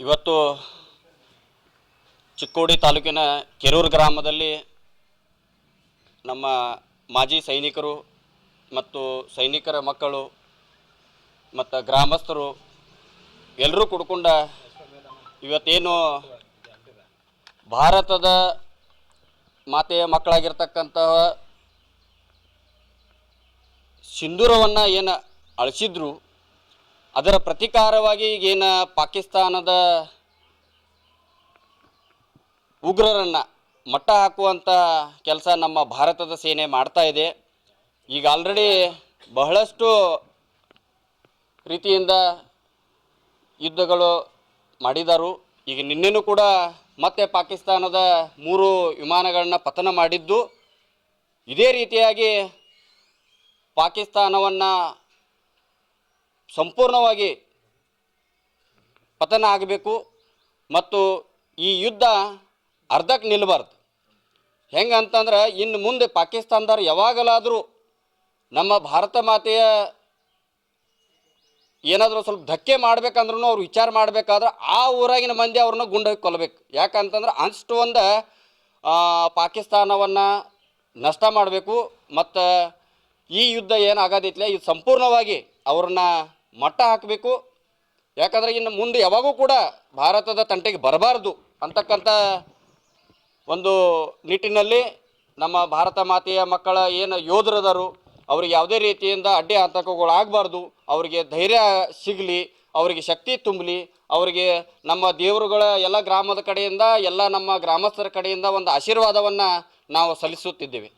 ಇವತ್ತು ಚಿಕ್ಕೋಡಿ ತಾಲೂಕಿನ ಕೆರೂರು ಗ್ರಾಮದಲ್ಲಿ ನಮ್ಮ ಮಾಜಿ ಸೈನಿಕರು ಮತ್ತು ಸೈನಿಕರ ಮಕ್ಕಳು ಮತ್ತು ಗ್ರಾಮಸ್ಥರು ಎಲ್ಲರೂ ಕುಡ್ಕೊಂಡ ಇವತ್ತೇನು ಭಾರತದ ಮಾತೆಯ ಮಕ್ಕಳಾಗಿರ್ತಕ್ಕಂತಹ ಸಿಂಧೂರವನ್ನು ಏನು ಅಳಿಸಿದ್ರು ಅದರ ಪ್ರತೀಕಾರವಾಗಿ ಈಗೇನು ಪಾಕಿಸ್ತಾನದ ಉಗ್ರರನ್ನು ಮಟ್ಟ ಹಾಕುವಂಥ ಕೆಲಸ ನಮ್ಮ ಭಾರತದ ಸೇನೆ ಮಾಡ್ತಾ ಇದೆ. ಈಗ ಆಲ್ರೆಡಿ ಬಹಳಷ್ಟು ರೀತಿಯಿಂದ ಯುದ್ಧಗಳು ಮಾಡಿದರು. ಈಗ ನಿನ್ನೆನೂ ಕೂಡ ಮತ್ತೆ ಪಾಕಿಸ್ತಾನದ ಮೂರು ವಿಮಾನಗಳನ್ನ ಪತನ ಮಾಡಿದ್ದು. ಇದೇ ರೀತಿಯಾಗಿ ಪಾಕಿಸ್ತಾನವನ್ನು ಸಂಪೂರ್ಣವಾಗಿ ಪತನ ಆಗಬೇಕು ಮತ್ತು ಈ ಯುದ್ಧ ಅರ್ಧಕ್ಕೆ ನಿಲ್ಲಬಾರ್ದು. ಹೆಂಗೆ ಅಂತಂದ್ರೆ ಇನ್ನು ಮುಂದೆ ಪಾಕಿಸ್ತಾನದವ್ರು ಯಾವಾಗಲಾದರೂ ನಮ್ಮ ಭಾರತ ಮಾತೆಯ ಏನಾದರೂ ಸ್ವಲ್ಪ ಧಕ್ಕೆ ಮಾಡ್ಬೇಕಂದ್ರೂ ಅವ್ರು ವಿಚಾರ ಮಾಡಬೇಕಾದ್ರೆ ಆ ಊರಾಗಿನ ಮಂದಿ ಅವ್ರನ್ನ ಗುಂಡೋಗಿ ಕೊಲ್ಲಬೇಕು ಯಾಕಂತಂದ್ರೆ ಅಷ್ಟು ಒಂದು ಪಾಕಿಸ್ತಾನವನ್ನು ನಷ್ಟ ಮಾಡಬೇಕು ಮತ್ತು ಈ ಯುದ್ಧ ಏನಾಗೋದಿತ್ತಲ್ಲ ಇದು ಸಂಪೂರ್ಣವಾಗಿ ಅವ್ರನ್ನ ಮಟ್ಟ ಹಾಕಬೇಕು. ಯಾಕಂದ್ರೆ ಇನ್ನು ಮುಂದೆ ಯಾವಾಗೂ ಕೂಡ ಭಾರತದ ತಂಟೆಗೆ ಬರಬಾರ್ದು ಅಂತಕ್ಕಂಥ ಒಂದು ನಿಟ್ಟಿನಲ್ಲಿ ನಮ್ಮ ಭಾರತ ಮಾತೆಯ ಮಕ್ಕಳ ಏನು ಯೋಧರದರು ಅವ್ರಿಗೆ ಯಾವುದೇ ರೀತಿಯಿಂದ ಅಡ್ಡಿ ಆತಂಕಗಳು ಆಗಬಾರ್ದು. ಅವರಿಗೆ ಧೈರ್ಯ ಸಿಗಲಿ, ಅವರಿಗೆ ಶಕ್ತಿ ತುಂಬಲಿ, ಅವರಿಗೆ ನಮ್ಮ ದೇವರುಗಳ ಎಲ್ಲ ಗ್ರಾಮದ ಕಡೆಯಿಂದ, ಎಲ್ಲ ನಮ್ಮ ಗ್ರಾಮಸ್ಥರ ಕಡೆಯಿಂದ ಒಂದು ಆಶೀರ್ವಾದವನ್ನು ನಾವು ಸಲ್ಲಿಸುತ್ತಿದ್ದೇವೆ.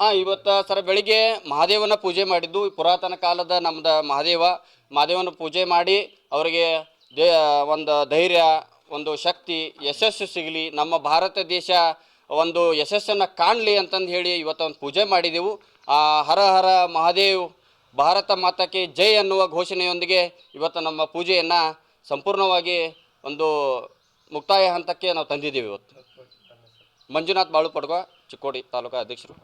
ಹಾಂ ಇವತ್ತು ಸರ್ ಬೆಳಿಗ್ಗೆ ಮಹಾದೇವನ ಪೂಜೆ ಮಾಡಿದ್ದು. ಪುರಾತನ ಕಾಲದ ನಮ್ದು ಮಹಾದೇವ ಮಹಾದೇವನ ಪೂಜೆ ಮಾಡಿ ಅವರಿಗೆ ದೇ ಒಂದು ಧೈರ್ಯ ಒಂದು ಶಕ್ತಿ ಯಶಸ್ಸು ಸಿಗಲಿ. ನಮ್ಮ ಭಾರತ ದೇಶ ಒಂದು ಯಶಸ್ಸನ್ನು ಕಾಣಲಿ ಅಂತಂದು ಹೇಳಿ ಇವತ್ತು ಒಂದು ಪೂಜೆ ಮಾಡಿದೆವು. ಆ ಹರ ಹರ ಮಹಾದೇವ್ ಭಾರತ ಮಾತಕ್ಕೆ ಜೈ ಅನ್ನುವ ಘೋಷಣೆಯೊಂದಿಗೆ ಇವತ್ತು ನಮ್ಮ ಪೂಜೆಯನ್ನು ಸಂಪೂರ್ಣವಾಗಿ ಒಂದು ಮುಕ್ತಾಯ ಹಂತಕ್ಕೆ ನಾವು ತಂದಿದ್ದೀವಿ ಇವತ್ತು. ಮಂಜುನಾಥ್ ಬಾಳು ಪಡ್ಗ ಚಿಕ್ಕೋಡಿ ತಾಲೂಕಾ ಅಧ್ಯಕ್ಷರು.